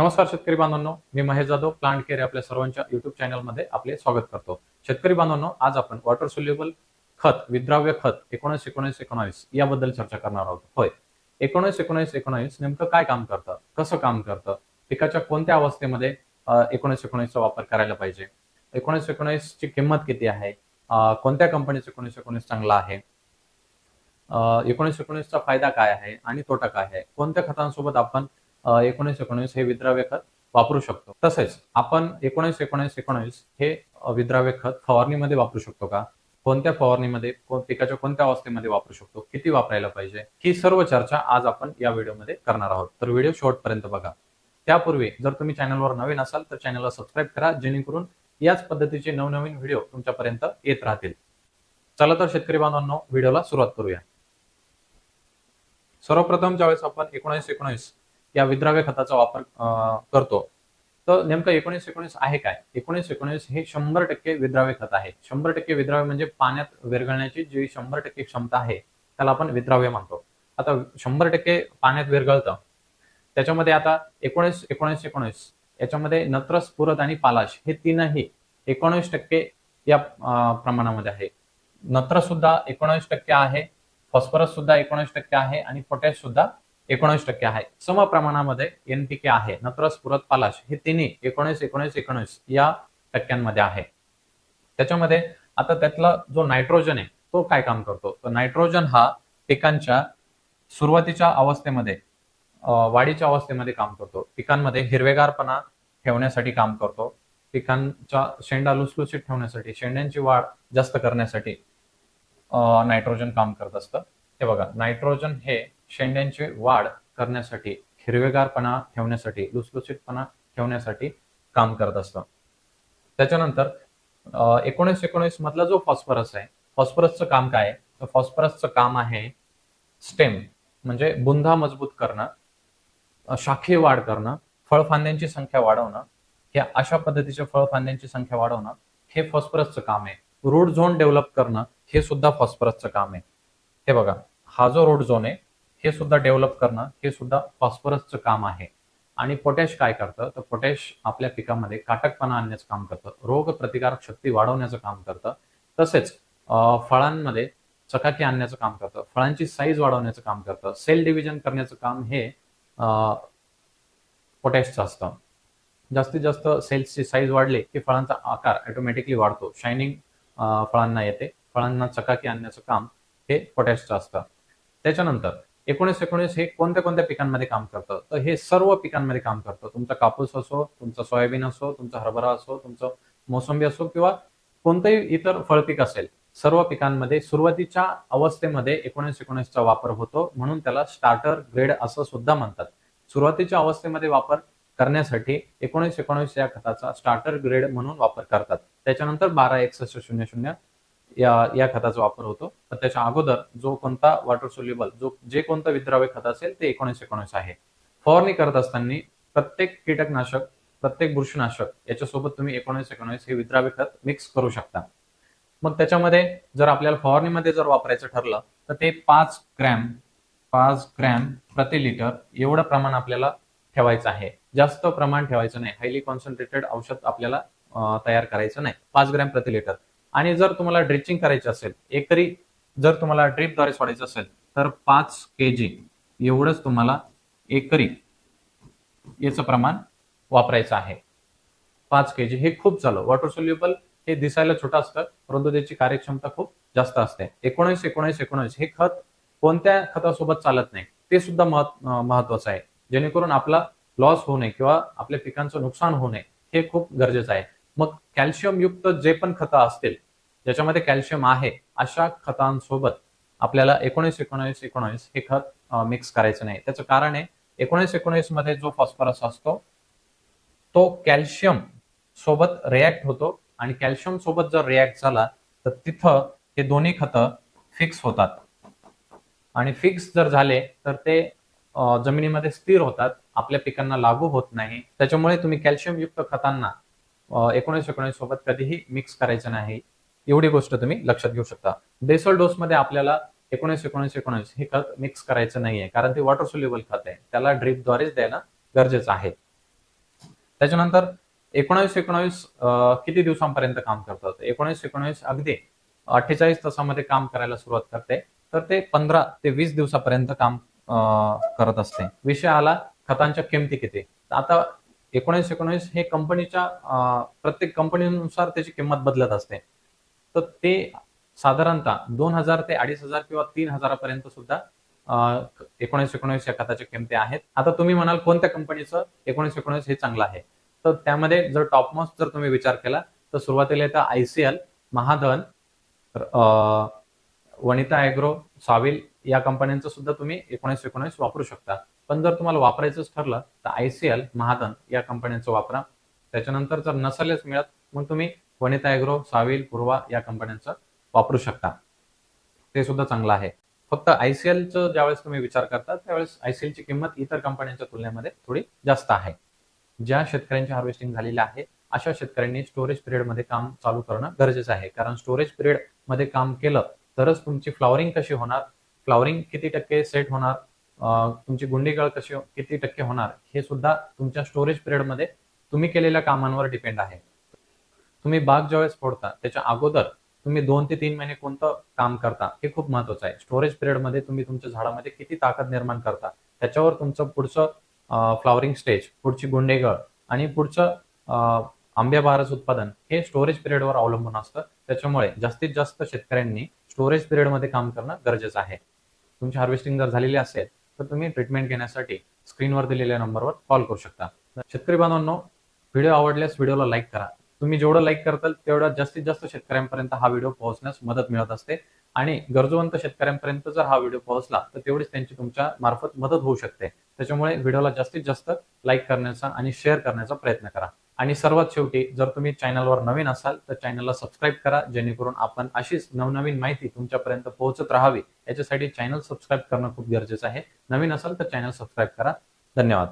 नमस्कार शेतकरी बांधवांनो मी महेश जाधव प्लांट केअर आपल्या सर्वांच्या युट्यूब चॅनलमध्ये आपले स्वागत करतो. शेतकरी बांधवांनो आज आपण वॉटर सोल्युबल खत विद्राव्य खत एकोणीस एकोणीस एकोणावीस याबद्दल चर्चा करणार आहोत. होय. एकोणीस एकोणीस एकोणावीस नेमकं काय काम करतं? कसं काम करतं? पिकाच्या कोणत्या अवस्थेमध्ये एकोणीस एकोणीसचा वापर करायला पाहिजे? एकोणीस एकोणीसची किंमत किती आहे? कोणत्या कंपनीचं एकोणीस एकोणीस चांगला आहे? एकोणीस एकोणीसचा फायदा काय आहे? आणि तोटा काय आहे? कोणत्या खतांसोबत आपण एकोणीस एकोणीस हे विद्राव्य खत वापरू शकतो. तसेच आपण एकोणीस एकोणीस एकोणीस हे विद्राव्य खत फवारणीमध्ये वापरू शकतो का? कोणत्या फवारणीमध्ये कोण- पिकाच्या कोणत्या अवस्थेमध्ये वापरू शकतो? किती वापरायला पाहिजे? ही सर्व चर्चा आज आपण या व्हिडिओमध्ये करणार आहोत. तर व्हिडिओ शेवटपर्यंत बघा. त्यापूर्वी जर तुम्ही चॅनलवर नवीन असाल तर चॅनलला सबस्क्राईब करा जेणेकरून याच पद्धतीचे नवनवीन व्हिडिओ तुमच्यापर्यंत येत राहतील. चला तर शेतकरी बांधवांनो व्हिडिओला सुरुवात करूया. सर्वप्रथम ज्यावेळेस आपण एकोणीस एकोणीस या विद्राव्य खताचा वापर अं, करतो. तर नेमकं एकोणीस एकोणीस आहे काय? एकोणीस एकोणीस हे शंभर टक्के विद्राव्य खत आहे. शंभर टक्के विद्राव्य म्हणजे पाण्यात विरघळण्याची जी शंभर टक्के क्षमता आहे त्याला आपण विद्राव्य मानतो आता शंभर टक्के पाण्यात विरघळतं. त्याच्यामध्ये आता एकोणीस एकोणीस एकोणीस याच्यामध्ये नत्रस पुरत आणि पालाश हे तीनही एकोणीस टक्के या प्रमाणामध्ये आहे. नत्र सुद्धा एकोणीस टक्के आहे फॉस्फरस सुद्धा एकोणीस टक्के आहे आणि पोटॅश सुद्धा एकोणीस टक्के आहे. सम प्रमाणामध्ये एनपीके आहे. नत्रस पुरत पालाश हे तिन्ही एकोणीस एकोणीस एकोणीस या टक्क्यांमध्ये आहे. त्याच्यामध्ये आता त्यातला जो नायट्रोजन आहे तो काय काम करतो? तर नायट्रोजन हा पिकांच्या सुरुवातीच्या अवस्थेमध्ये वाढीच्या अवस्थेमध्ये काम करतो. पिकांमध्ये हिरवेगारपणा ठेवण्यासाठी काम करतो. पिकांच्या शेंडा लुसलुसीत ठेवण्यासाठी शेंड्यांची वाढ जास्त करण्यासाठी नायट्रोजन काम करत असतं. हे बघा नायट्रोजन हे शेंड्यांची वाढ करण्यासाठी हिरवेगारपणा ठेवण्यासाठी लुसलुसीतपणा ठेवण्यासाठी काम करत असतं. त्याच्यानंतर एकोणीस एकोणीस मधला जो फॉस्फरस आहे फॉस्फरसचं काम काय आहे? तर फॉस्फरसचं काम आहे स्टेम म्हणजे बुंधा मजबूत करणं शाखी वाढ करणं फळफांद्यांची संख्या वाढवणं हे अशा पद्धतीच्या फळफांद्यांची संख्या वाढवणं हे फॉस्फरसचं काम आहे. रूट झोन डेव्हलप करणं हे सुद्धा फॉस्फरसचं काम आहे. हे बघा हा जो रोड झोन आहे हे सुद्धा डेव्हलप करणं हे सुद्धा फॉस्फरसचं काम आहे. आणि पोटॅश काय करतं? तर पोटॅश आपल्या पिकामध्ये काटकपणा आणण्याचं काम करतं रोग प्रतिकारक शक्ती वाढवण्याचं काम करतं. तसेच फळांमध्ये चकाकी आणण्याचं काम करतं फळांची साईज वाढवण्याचं काम करतं सेल डिव्हिजन करण्याचं काम हे पोटॅशचं असतं. जास्तीत जास्त सेल्सची साईज वाढली की फळांचा आकार ऑटोमॅटिकली वाढतो. शायनिंग फळांना येते. फळांना चकाकी आणण्याचं काम हे पोटॅशचं असतं. त्याच्यानंतर एकोणीस एकोणीस हे कोणत्या कोणत्या पिकांमध्ये काम करतं? तर हे सर्व पिकांमध्ये काम करतं. तुमचा कापूस असो तुमचा सोयाबीन असो तुमचा हरभरा असो तुमचं मोसंबी असो किंवा कोणतंही इतर फळपीक असेल सर्व पिकांमध्ये सुरुवातीच्या अवस्थेमध्ये एकोणीस एकोणीसचा वापर होतो म्हणून त्याला स्टार्टर ग्रेड असं सुद्धा म्हणतात. सुरुवातीच्या अवस्थेमध्ये वापर करण्यासाठी एकोणीस एकोणीस या खताचा स्टार्टर ग्रेड म्हणून वापर करतात. त्याच्यानंतर बारा एकसष्ट शून्य शून्य या या खताचा वापर होतो. तर त्याच्या अगोदर जो कोणता वॉटर सोल्युबल जो जे कोणतं विद्राव्य खत असेल ते एकोणीस एकोणीस आहे. फवारणी करत असताना प्रत्येक कीटकनाशक प्रत्येक बुरशीनाशक याच्यासोबत तुम्ही एकोणीस एकोणीस हे विद्राव्य खत मिक्स करू शकता. मग त्याच्यामध्ये जर आपल्याला फवारणीमध्ये जर वापरायचं ठरलं तर ते पाच ग्रॅम पाच ग्रॅम प्रति लिटर एवढं प्रमाण आपल्याला ठेवायचं आहे. जास्त प्रमाण ठेवायचं नाही. हायली कॉन्सन्ट्रेटेड औषध आपल्याला तयार करायचं नाही. पाच ग्रॅम प्रति लिटर आणि जर तुम्हाला ड्रिचिंग करायची असेल एकरी जर तुम्हाला ड्रीपद्वारे सोडायचं असेल तर पाच के जी एवढंच तुम्हाला एकरी याचं प्रमाण वापरायचं आहे. पाच के जी हे खूप झालं. वॉटर सोल्युबल हे दिसायला छोटं असतं परंतु त्याची कार्यक्षमता खूप जास्त असते. एकोणीस एकोणीस एकोणीस हे खत कोणत्या खतासोबत चालत नाही ते सुद्धा महत्- महत्वाचं आहे. जेणेकरून आपला लॉस होऊ नये किंवा आपल्या पिकांचं नुकसान होऊ नये हे खूप गरजेचं आहे. मग कॅल्शियम युक्त जे पण खतं असतील ज्याच्यामध्ये कॅल्शियम आहे अशा खतांसोबत आपल्याला एकोणीस एकोणीस एकोणीस हे खत मिक्स करायचं नाही. त्याचं कारण आहे एकोणीस एकोणीसमध्ये जो फॉस्फरस असतो तो कॅल्शियम सोबत रिॲक्ट होतो आणि कॅल्शियम सोबत जर रिॲक्ट झाला तर तिथं हे दोन्ही खतं फिक्स होतात. आणि फिक्स जर झाले तर ते जमिनीमध्ये स्थिर होतात आपल्या पिकांना लागू होत नाही. त्याच्यामुळे तुम्ही कॅल्शियम युक्त खतांना एकोणीस एकोणीस सोबत कधीही मिक्स करायचं नाही. एवढी गोष्ट तुम्ही लक्षात घेऊ शकता. बेसल डोस मध्ये आपल्याला एकोणीस एकोणीस एकोणीस हे खत मिक्स करायचं नाहीये. कारण ते वॉटर सोल्युबल खत आहे. त्याला ड्रीपद्वारेच द्यायला गरजेचं आहे. त्याच्यानंतर एकोणावीस एकोणावीस किती दिवसांपर्यंत काम करतात एकोणीस एकोणावीस अगदी अठ्ठेचाळीस तासामध्ये काम करायला सुरुवात करते. तर ते पंधरा ते वीस दिवसापर्यंत काम अं, करत असते. विषय आला खतांच्या किमती किती? आता एकोणीस एकोणीस हे कंपनीच्या प्रत्येक कंपनीनुसार त्याची किंमत बदलत असते. तर ते साधारणतः दोन हजार ते अडीच हजार किंवा तीन हजारापर्यंत सुद्धा एकोणीस एकोणीस या खताच्या किमती आहेत. आता तुम्ही म्हणाल कोणत्या कंपनीचं एकोणीस एकोणीस हे चांगलं आहे? तर त्यामध्ये जर टॉपमोस्ट जर तुम्ही विचार केला तर सुरुवातीला येतं आयसीएल महाधन वनिता ॲग्रो साविल या कंपन्यांचं सुद्धा तुम्ही एकोणीस एकोणीस वापरू शकता. पण जर तुम्हाला वापरायचंच ठरलं तर आयसीएल महाधन या कंपन्यांचं वापरा. त्याच्यानंतर जर नसलेच मिळत मग तुम्ही वनिता ॲग्रो साविल पूर्वा या कंपन्यांचं वापरू शकता. ते सुद्धा चांगलं आहे. फक्त आयसीएलचं ज्यावेळेस तुम्ही विचार करता त्यावेळेस आयसीएलची किंमत इतर कंपन्यांच्या तुलनेमध्ये थोडी जास्त आहे. ज्या शेतकऱ्यांची हार्वेस्टिंग झालेली आहे अशा शेतकऱ्यांनी स्टोरेज पिरियडमध्ये काम चालू करणं गरजेचं आहे. कारण स्टोरेज पिरियडमध्ये काम केलं तरच तुमची फ्लॉवरिंग कशी होणार? फ्लॉवरिंग किती टक्के सेट होणार? तुमची गुंडीगळ कशी किती टक्के होणार हे सुद्धा तुमच्या स्टोरेज पिरियडमध्ये तुम्ही केलेल्या कामांवर डिपेंड आहे. तुम्ही बाग ज्यावेळेस फोडता त्याच्या अगोदर तुम्ही दोन ते तीन महिने कोणतं काम करता हे खूप महत्वाचं आहे. स्टोरेज पिरियडमध्ये तुम्ही तुमच्या झाडामध्ये किती ताकद निर्माण करता त्याच्यावर तुमचं पुढचं फ्लॉवरिंग स्टेज पुढची गुंडेगळ आणि पुढचं आंब्या बहाराचं उत्पादन हे स्टोरेज पिरियडवर अवलंबून असतं. त्याच्यामुळे जास्तीत जास्त शेतकऱ्यांनी स्टोरेज पिरियडमध्ये काम करणं गरजेचं आहे. तुमची हार्वेस्टिंग जर झालेली असेल तर तुम्ही ट्रीटमेंट घेण्यासाठी स्क्रीनवर दिलेल्या नंबरवर कॉल करू शकता. शेतकरी बांधवांनो व्हिडिओ आवडल्यास व्हिडिओला लाईक करा. तुम्ही जेवढं लाईक करताल तेवढा जास्तीत जास्त शेतकऱ्यांपर्यंत हा व्हिडिओ पोहोचण्यास मदत मिळत असते. आणि गरजवंत शेतकऱ्यांपर्यंत जर हा व्हिडिओ पोहोचला तर तेवढीच त्यांची तुमच्या मार्फत मदत होऊ शकते. त्याच्यामुळे व्हिडिओला जास्तीत जास्त लाईक करण्याचा आणि शेअर करण्याचा प्रयत्न करा. आणि सर्वात शेवटी जर तुम्ही चॅनलवर नवीन असाल तर चॅनलला सबस्क्राईब करा जेणेकरून आपण अशीच नवनवीन माहिती तुमच्यापर्यंत पोहोचत राहावी. याच्यासाठी चॅनल सबस्क्राईब करणं खूप गरजेचं आहे. नवीन असाल तर चॅनल सबस्क्राईब करा. धन्यवाद.